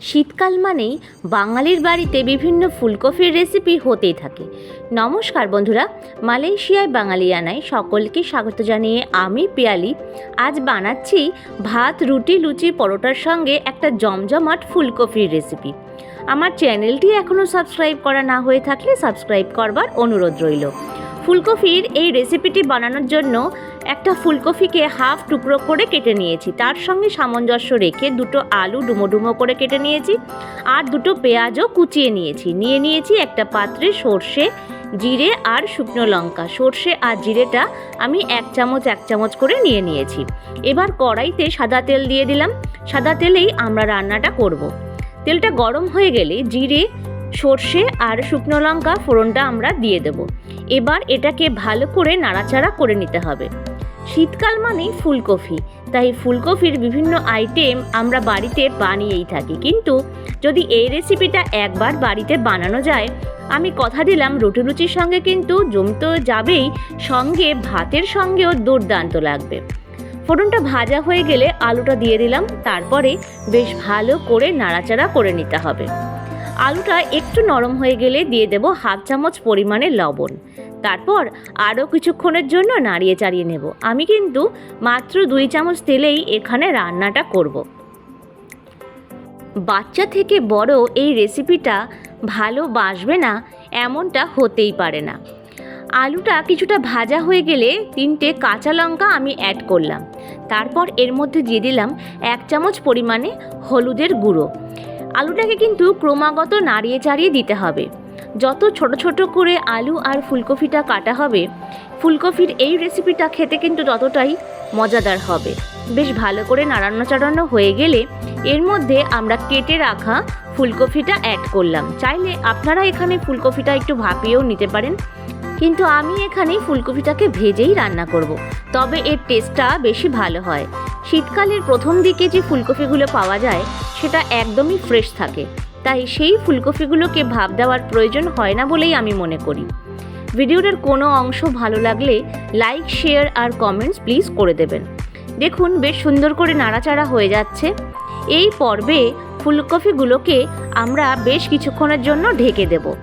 শীতকাল মানেই বাঙালির বাড়িতে বিভিন্ন ফুলকপির রেসিপি হতেই থাকে। নমস্কার বন্ধুরা, মালয়েশিয়ায় বাঙালিয়ানায় সকলকে স্বাগত জানিয়ে আমি পিয়ালি। আজ বানাচ্ছি ভাত, রুটি, লুচি, পরোটার সঙ্গে একটা জমজমাট ফুলকপির রেসিপি আমার চ্যানেলটি এখনও সাবস্ক্রাইব করা না হয়ে থাকলে সাবস্ক্রাইব করবার অনুরোধ রইল। ফুলকপির এই রেসিপিটি বানানোর জন্য একটা ফুলকপিকে হাফ টুকরো করে কেটে নিয়েছি। তার সঙ্গে সামঞ্জস্য রেখে দুটো আলু ডুমো ডুমো করে কেটে নিয়েছি আর দুটো পেঁয়াজও কুচিয়ে নিয়েছি। নিয়ে নিয়েছি একটা পাত্রে সর্ষে, জিরে আর শুকনো লঙ্কা। সর্ষে আর জিরেটা আমি এক চামচ এক চামচ করে নিয়ে নিয়েছি। এবার কড়াইতে সাদা তেল দিয়ে দিলাম। সাদা তেলেই আমরা রান্নাটা করব। তেলটা গরম হয়ে গেলে জিরে সর্ষে আর শুকনো লঙ্কা ফোড়নটা আমরা দিয়ে দেব। এবার এটাকে ভালো করে নাড়াচাড়া করে নিতে হবে। শীতকাল মানেই ফুলকপি, তাই ফুলকপির বিভিন্ন আইটেম আমরা বাড়িতে বানিয়েই থাকি। কিন্তু যদি এই রেসিপিটা একবার বাড়িতে বানানো যায়, আমি কথা দিলাম রুটি রুচির সঙ্গে কিন্তু জমতে যাবেই, সঙ্গে ভাতের সঙ্গেও দুর্দান্ত লাগবে। ফোড়নটা ভাজা হয়ে গেলে আলুটা দিয়ে দিলাম, তারপরে বেশ ভালো করে নাড়াচাড়া করে নিতে হবে। আলুটা একটু নরম হয়ে গেলে দিয়ে দেব হাফ চামচ পরিমাণে লবণ। তারপর আরও কিছুক্ষণের জন্য নাড়িয়ে চাড়িয়ে নেব। আমি কিন্তু মাত্র দুই চামচ তেলেই এখানে রান্নাটা করব। বাচ্চা থেকে বড় এই রেসিপিটা ভালো বাসবে না, এমনটা হতেই পারে না। আলুটা কিছুটা ভাজা হয়ে গেলে তিনটে কাঁচা লঙ্কা আমি অ্যাড করলাম। তারপর এর মধ্যে দিয়ে দিলাম এক চামচ পরিমাণে হলুদের গুঁড়ো। আলুটাকে কিন্তু ক্রমাগত নাড়িয়ে চাড়িয়ে দিতে হবে। যত ছোট ছোট করে আলু আর ফুলকপিটা কাটা হবে, ফুলকপির এই রেসিপিটা খেতে কিন্তু ততটাই মজাদার হবে। বেশ ভালো করে নাড়ানো চাড়ানো হয়ে গেলে এর মধ্যে আমরা কেটে রাখা ফুলকপিটা অ্যাড করলাম। চাইলে আপনারা এখানে ফুলকপিটা একটু ভাপিয়েও নিতে পারেন। কিন্তু আমি এখানে ফুলকপিটাকে ভেজেই রান্না করব। তবে এর টেস্টটা বেশি ভালো হয়। শীতকালের প্রথম দিকে যে ফুলকপিগুলো পাওয়া যায়, সেটা একদমই ফ্রেশ থাকে। তাই সেই ফুলকপিগুলোকে ভাব দেওয়ার প্রয়োজন হয় না বলেই আমি মনে করি। ভিডিওটার কোনো অংশ ভালো লাগলে লাইক শেয়ার আর কমেন্টস প্লিজ করে দেবেন। দেখুন, বেশ সুন্দর করে নাড়াচাড়া হয়ে যাচ্ছে। এই পর্বে ফুলকপিগুলোকে আমরা বেশ কিছুক্ষণের জন্য ঢেকে দেব।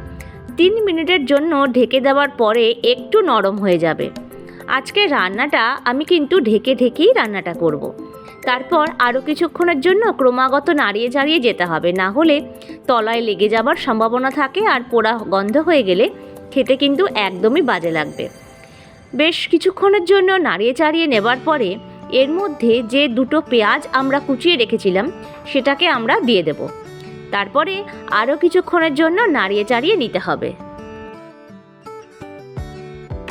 তিন মিনিটের জন্য ঢেকে দেওয়ার পরে একটু নরম হয়ে যাবে। আজকে রান্নাটা আমি কিন্তু ঢেকে ঢেকেই রান্নাটা করব। তারপর আরও কিছুক্ষণের জন্য ক্রমাগত নাড়িয়ে চাড়িয়ে যেতে হবে। না হলে তলায় লেগে যাবার সম্ভাবনা থাকে আর পোড়া গন্ধ হয়ে গেলে খেতে কিন্তু একদমই বাজে লাগবে। বেশ কিছুক্ষণের জন্য নাড়িয়ে চাড়িয়ে নেবার পরে এর মধ্যে যে দুটো পেঁয়াজ আমরা কুচিয়ে রেখেছিলাম, সেটাকে আমরা দিয়ে দেব। তারপরে আরও কিছুক্ষণের জন্য নাড়িয়ে চাড়িয়ে নিতে হবে।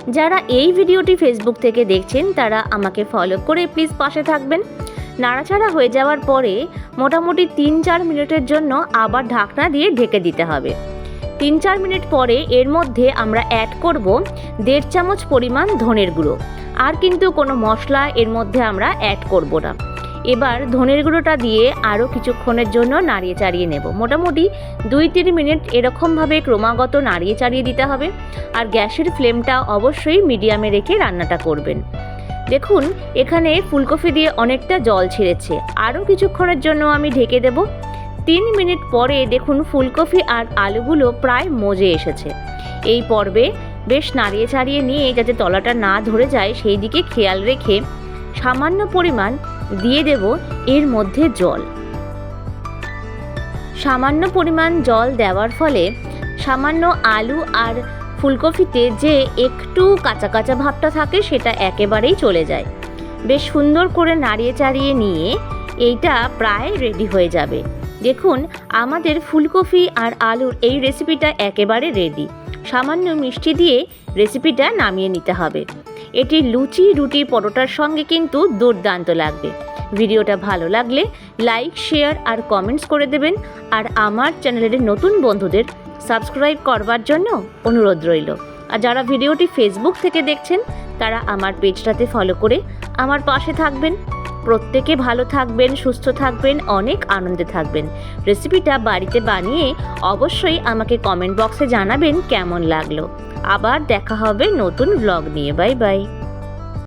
যারা এই ভিডিওটি ফেসবুক থেকে দেখছেন, তারা আমাকে ফলো করে প্লিজ পাশে থাকবেন। নাড়াচাড়া হয়ে যাওয়ার পরে মোটামুটি তিন চার মিনিটের জন্য আবার ঢাকনা দিয়ে ঢেকে দিতে হবে। তিন চার মিনিট পরে এর মধ্যে আমরা অ্যাড করব দেড় চামচ পরিমাণ ধনের গুঁড়ো। আর কিন্তু কোনো মশলা এর মধ্যে আমরা অ্যাড করব না। এবার ধনের গুঁড়োটা দিয়ে আরও কিছুক্ষণের জন্য নাড়িয়ে চাড়িয়ে নেব। মোটামুটি দুই তিন মিনিট এরকমভাবে ক্রমাগত নাড়িয়ে চাড়িয়ে দিতে হবে আর গ্যাসের ফ্লেমটা অবশ্যই মিডিয়ামে রেখে রান্নাটা করবেন। দেখুন, এখানে ফুলকপি দিয়ে অনেকটা জল ছেড়েছে। আরও কিছুক্ষণের জন্য আমি ঢেকে দেব। তিন মিনিট পরে দেখুন ফুলকপি আর আলুগুলো প্রায় মজে এসেছে। এই পর্বে বেশ নাড়িয়ে চাড়িয়ে নিয়ে যাতে তলাটা না ধরে যায়, সেই দিকে খেয়াল রেখে সামান্য পরিমাণ দিয়ে দেব এর মধ্যে জল। সামান্য পরিমাণ জল দেওয়ার ফলে সামান্য আলু আর ফুলকপিতে যে একটু কাঁচা কাঁচা ভাবটা থাকে সেটা একেবারেই চলে যায়। বেশ সুন্দর করে নাড়িয়ে চাড়িয়ে নিয়ে এইটা প্রায় রেডি হয়ে যাবে। দেখুন, আমাদের ফুলকপি আর আলুর এই রেসিপিটা একেবারে রেডি সামান্য মিষ্টি দিয়ে রেসিপিটা নামিয়ে নিতে হবে। এটি লুচি, রুটি, পরোটার সঙ্গে কিন্তু দুর্দান্ত লাগবে। ভিডিওটা ভালো লাগলে লাইক, শেয়ার আর কমেন্টস করে দেবেন। আর আমার চ্যানেলের নতুন বন্ধুদের সাবস্ক্রাইব করবার জন্য অনুরোধ রইল। আর যারা ভিডিওটি ফেসবুক থেকে দেখছেন, তারা আমার পেজটাতে ফলো করে আমার পাশে থাকবেন। প্রত্যেকে ভালো থাকবেন, সুস্থ থাকবেন, অনেক আনন্দে থাকবেন। রেসিপিটা বাড়িতে বানিয়ে অবশ্যই আমাকে কমেন্ট বক্সে জানাবেন কেমন লাগল। আবার দেখা হবে নতুন ব্লগ নিয়ে। Bye bye.